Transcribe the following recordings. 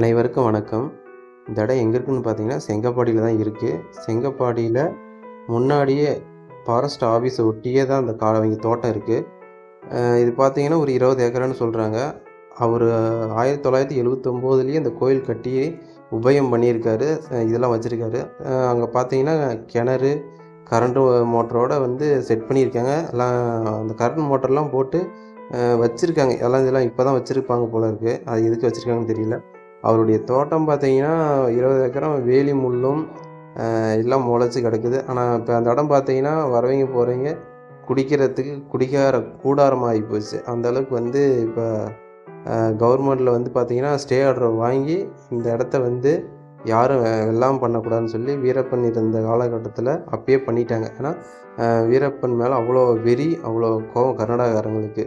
அனைவருக்கும் வணக்கம். இந்த இடம் எங்கே இருக்குன்னு பார்த்தீங்கன்னா செங்கப்பாடியில் தான் இருக்குது செங்கப்பாடியில் முன்னாடியே ஃபாரஸ்ட் ஆஃபீஸை ஒட்டியே தான் அந்த கா அவங்க தோட்டம் இருக்குது இது பார்த்தீங்கன்னா ஒரு இருபது ஏக்கரான்னு சொல்கிறாங்க அவர் ஆயிரத்தி தொள்ளாயிரத்தி எழுபத்தொம்போதுலேயே இந்த கோயில் கட்டி உபயம் பண்ணியிருக்காரு. இதெல்லாம் வச்சுருக்காரு. அங்கே பார்த்தீங்கன்னா கிணறு கரண்ட்டு மோட்டரோட வந்து செட் பண்ணியிருக்காங்க. எல்லாம் அந்த கரண்ட் மோட்டர்லாம் போட்டு வச்சுருக்காங்க. எல்லாம் இதெல்லாம் இப்போ தான் வச்சுருப்பாங்க போல இருக்குது அது எதுக்கு வச்சுருக்காங்கன்னு தெரியல. அவருடைய தோட்டம் பார்த்தீங்கன்னா இருபது ஏக்கரம் வேலி முள்ளும் எல்லாம் முளைச்சி கிடக்குது. ஆனால் இப்போ அந்த இடம் பார்த்தீங்கன்னா வரவங்க போகிறவங்க குடிக்கிறதுக்கு குடிக்கார கூடாரமாக ஆகி போச்சு. அந்த அளவுக்கு வந்து இப்போ கவர்மெண்ட்டில் வந்து பார்த்திங்கன்னா ஸ்டே ஆர்டர் வாங்கி இந்த இடத்த வந்து யாரும் எல்லாம் பண்ணக்கூடாதுன்னு சொல்லி வீரப்பன் இருந்த காலகட்டத்தில் அப்பயே பண்ணிட்டாங்க. ஏன்னா வீரப்பன் மேலே அவ்வளோ வெறி அவ்வளோ கோவம் கர்நாடகாரங்களுக்கு.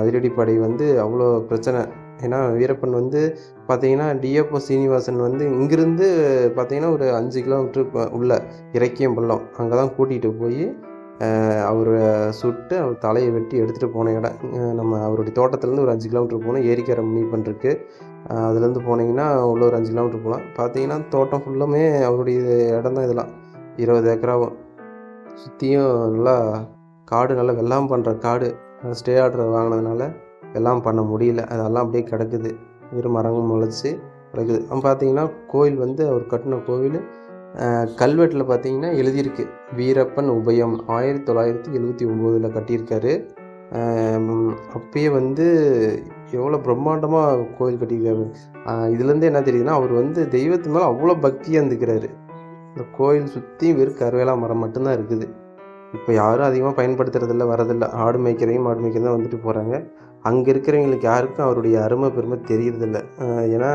அதிரடிப்படை வந்து அவ்வளோ பிரச்சனை. ஏன்னா வீரப்பன் வந்து பார்த்தீங்கன்னா டிஎப்ஓ சீனிவாசன் வந்து இங்கிருந்து பார்த்தீங்கன்னா ஒரு அஞ்சு கிலோமீட்டர் உள்ள இறக்கியம் பள்ளம். அங்கே தான் கூட்டிகிட்டு போய் அவரை சுட்டு அவர் தலையை வெட்டி எடுத்துகிட்டு போன இடம். நம்ம அவருடைய தோட்டத்துலேருந்து ஒரு அஞ்சு கிலோமீட்டர் போகணும். ஏரிக்கரை முனிப்பன் இருக்குது அதுலேருந்து போனீங்கன்னா உள்ள ஒரு அஞ்சு கிலோமீட்டர் போகலாம். பார்த்தீங்கன்னா தோட்டம் ஃபுல்லுமே அவருடைய இடம் தான் இதெல்லாம். இருபது ஏக்கராவும். சுற்றியும் நல்லா காடு நல்லா வெள்ளாம் பண்ணுற காடு. ஸ்டே ஆர்டர் வாங்கினதுனால எல்லாம் பண்ண முடியல. அதெல்லாம் அப்படியே கிடக்குது. வெறும் மரங்கள் முளைச்சி கிடக்குது. பார்த்தீங்கன்னா கோயில் வந்து அவர் கட்டின கோவில் கல்வெட்டில் பார்த்தீங்கன்னா எழுதியிருக்கு. வீரப்பன் உபயம் ஆயிரத்தி தொள்ளாயிரத்தி எழுபத்தி ஒம்போதில் கட்டியிருக்காரு. அப்பயே வந்து எவ்வளோ பிரம்மாண்டமாக கோயில் கட்டியிருக்காரு. இதுலேருந்து என்ன தெரியுதுன்னா அவர் வந்து தெய்வத்து மேலே அவ்வளோ பக்தியாக இருந்துக்கிறாரு. இந்த கோயில் சுற்றி வெறும் கருவேலா மரம் மட்டும்தான் இருக்குது. இப்போ யாரும் அதிகமாக பயன்படுத்துறதில்ல வரதில்ல ஆடு மேய்க்கிறதையும் மாடு மேய்க்கிறதும் தான் வந்துட்டு போகிறாங்க அங்கே இருக்கிறவங்களுக்கு யாருக்கும் அவருடைய அருமை பெருமை தெரியறதில்ல. ஏன்னா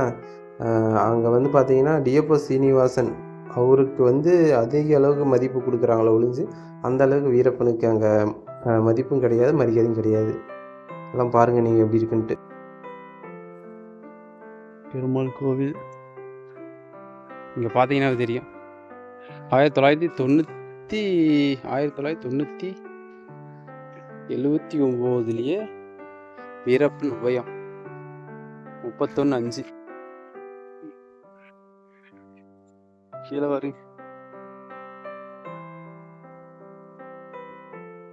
அங்கே வந்து பார்த்தீங்கன்னா டிஎப்ஓ சீனிவாசன் அவருக்கு வந்து அதிக அளவுக்கு மதிப்பு கொடுக்குறாங்களோ ஒழிஞ்சு அந்த அளவுக்கு வீரப்பனுக்கு அங்கே மதிப்பும் கிடையாது மரியாதையும் கிடையாது. எல்லாம் பாருங்கள் நீங்கள் எப்படி இருக்குன்ட்டு. பெருமாள் கோவில். இங்கே பார்த்தீங்கன்னா தெரியும். ஆயிரத்தி தொள்ளாயிரத்தி தொண்ணூற்றி ஆயிரத்தி தொள்ளாயிரத்தி தொண்ணூற்றி எழுவத்தி ஒம்போதுலேயே வீரப்பன் உபயம் முப்பத்தொன்று அஞ்சு. கீழே பாருங்க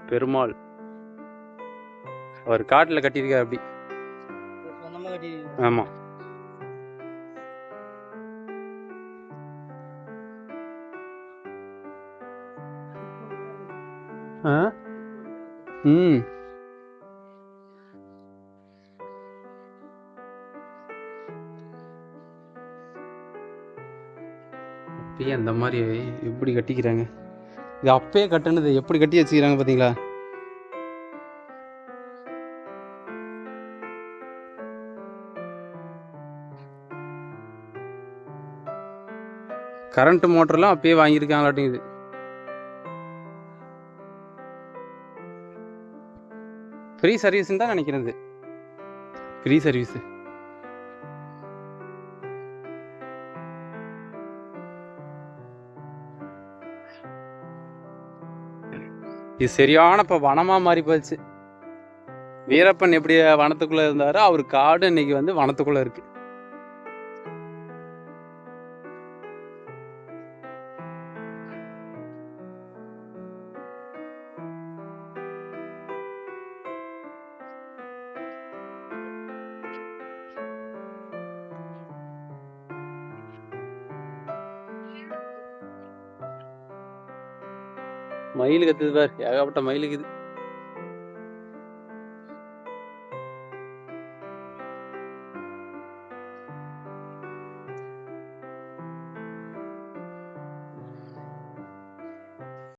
பெருமாள். அவர் காட்டில் கட்டியிருக்கார் அப்படி. ஆமாம் ம். அப்பயே அந்த மாதிரி எப்படி கட்டிக்கிறாங்க? இது அப்பயே கட்டினது எப்படி கட்டி வச்சுக்கிறாங்க பார்த்தீங்களா? கரண்ட் மோட்டர்லாம் அப்பயே வாங்கியிருக்காங்களாட்டிங்குது. ஃப்ரீ சர்வீஸ்ன்னு தான் நினைக்கிறேன் இது ஃப்ரீ சர்வீஸ் இது சரியான இப்போ வனமாக மாறி போச்சு. வீரப்பன் எப்படி வனத்துக்குள்ளே இருந்தாரோ அவர் காடு இன்னைக்கு வந்து வனத்துக்குள்ளே இருக்கு. மயில் கத்துது பாரு ஏகப்பட்ட மயில் இருக்குது